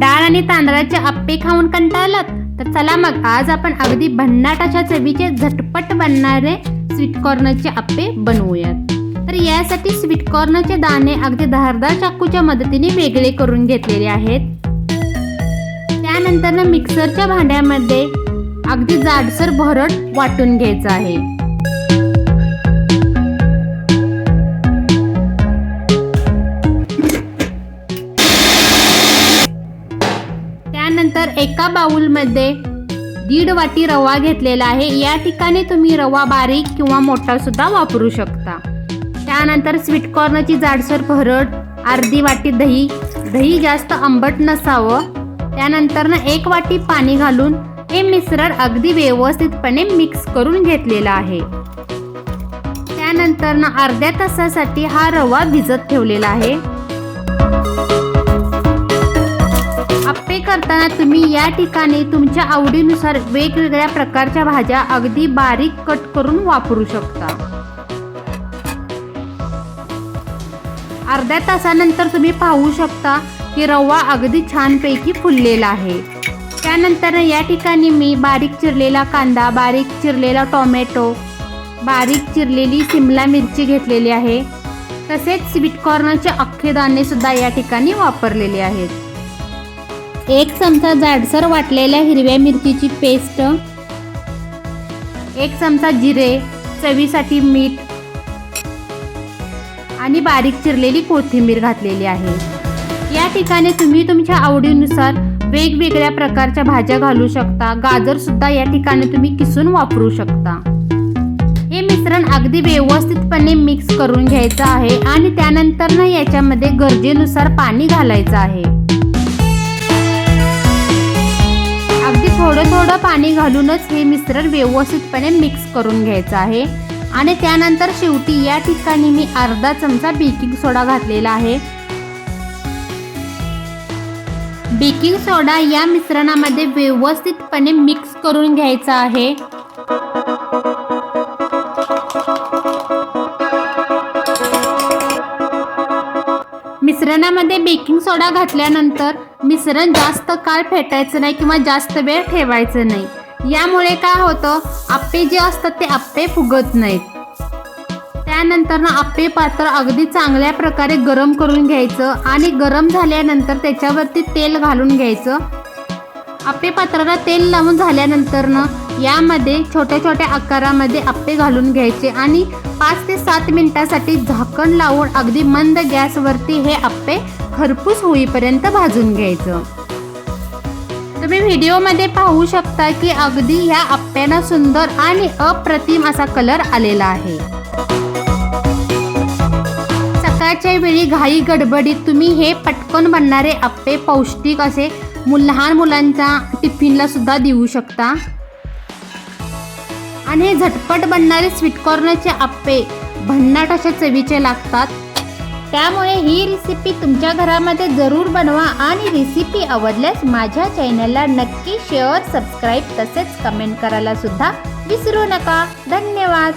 डाळ आणि तांदळाचे आप्पे खाऊन कंटाळलात. तर चला मग आज आपण अगदी भन्नाट अशा चवीचे झटपट बनणारे स्वीट कॉर्नरचे आप्पे बनवूयात. तर यासाठी स्वीट कॉर्नरचे दाणे अगदी धारदार चाकूच्या मदतीने वेगळे करून घेतलेले आहेत. त्यानंतर ना मिक्सरच्या भांड्यामध्ये अगदी जाडसर भरड वाटून घ्यायचं आहे. एका बाऊलमध्ये दीड वाटी रवा घेतलेला आहे. या ठिकाणी तुम्ही रवा बारीक किंवा मोठा सुद्धा वापरू शकता. त्यानंतर स्वीटकॉर्नची जाडसर भरड अर्धी वाटी दही दही जास्त आंबट नसावं. त्यानंतर ना एक वाटी पाणी घालून हे मिश्रण अगदी व्यवस्थितपणे मिक्स करून घेतलेलं आहे. त्यानंतर ना अर्ध्या तासासाठी हा रवा भिजत ठेवलेला आहे. आप्पे करताना तुम्ही या ठिकाणी तुमच्या आवडीनुसार वेगवेगळ्या प्रकारच्या भाज्या अगदी बारीक कट करून वापरू शकता. अर्ध्या तासानंतर तुम्ही पाहू शकता की रवा अगदी छानपैकी फुललेला आहे. त्यानंतर या ठिकाणी मी बारीक चिरलेला कांदा बारीक चिरलेला टोमॅटो बारीक चिरलेली सिमला मिरची घेतलेली आहे. तसेच स्वीट कॉर्नचे अख्खे दाणे सुद्धा या ठिकाणी वापरलेले आहेत. एक चमचा जाडसर वाटलेल्या हिरव्या मिरचीची पेस्ट एक चमचा जिरे चवीसाठी मीठ आणि बारीक चिरलेली कोथिंबीर घातलेली आहे. या ठिकाणी तुम्ही तुमच्या आवडीनुसार वेगवेगळ्या प्रकारच्या भाज्या घालू शकता. गाजर सुद्धा या ठिकाणी तुम्ही किसून वापरू शकता. हे मिश्रण अगदी व्यवस्थितपणे मिक्स करून घ्यायचं आहे आणि त्यानंतर ना याच्यामध्ये गरजेनुसार पाणी घालायचं आहे. अगदी थोडं थोडं पाणी घालूनच हे मिश्रण व्यवस्थितपणे मिक्स करून घ्यायचं आहे. आणि त्यानंतर शेवटी या ठिकाणी मी अर्धा चमचा बेकिंग सोडा घातलेला आहे. बेकिंग सोडा या मिश्रणामध्ये व्यवस्थितपणे मिक्स करून घ्यायचा आहे. मिश्रणामध्ये बेकिंग सोडा घातल्यानंतर मिश्रण जास्त काळ फेटायचं नाही किंवा जास्त वेळ ठेवायचं नाही. यामुळे काय होतं? आप्पे जे असतात ते आप्पे फुगत नाहीत. त्यानंतर ना आप्पे पात्र अगदी चांगल्या प्रकारे गरम करून घ्यायचं आणि गरम झाल्यानंतर त्याच्यावरती तेल घालून घ्यायचं. आप्पे पात्राला तेल लावून झाल्यानंतर ना यामध्ये छोट्या छोट्या आकारामध्ये आप्पे घालून घ्यायचे आणि पाच ते सात मिनिटासाठी झाकण लावून अगदी मंद गॅसवरती हे आप्पे खरपूस होईपर्यंत भाजून घ्यायचं. तुम्ही व्हिडिओमध्ये पाहू शकता की अगदी ह्या आप्प्यांना सुंदर आणि अप्रतिम असा कलर आलेला आहे. सकाळच्या वेळी घाई गडबडीत तुम्ही हे पटकन बनणारे आप्पे पौष्टिक असे मुल लहान मुलांच्या टिफिनला सुद्धा देऊ शकता. आणि हे झटपट बनणारे स्वीटकॉर्नचे आप्पे भन्नाट अशा चवीचे लागतात. त्यामुळे ही रेसिपी तुमच्या घरामध्ये जरूर बनवा आणि रेसिपी आवडल्यास माझ्या चॅनलला नक्की शेअर सबस्क्राईब तसेच कमेंट करायला सुद्धा विसरू नका. धन्यवाद.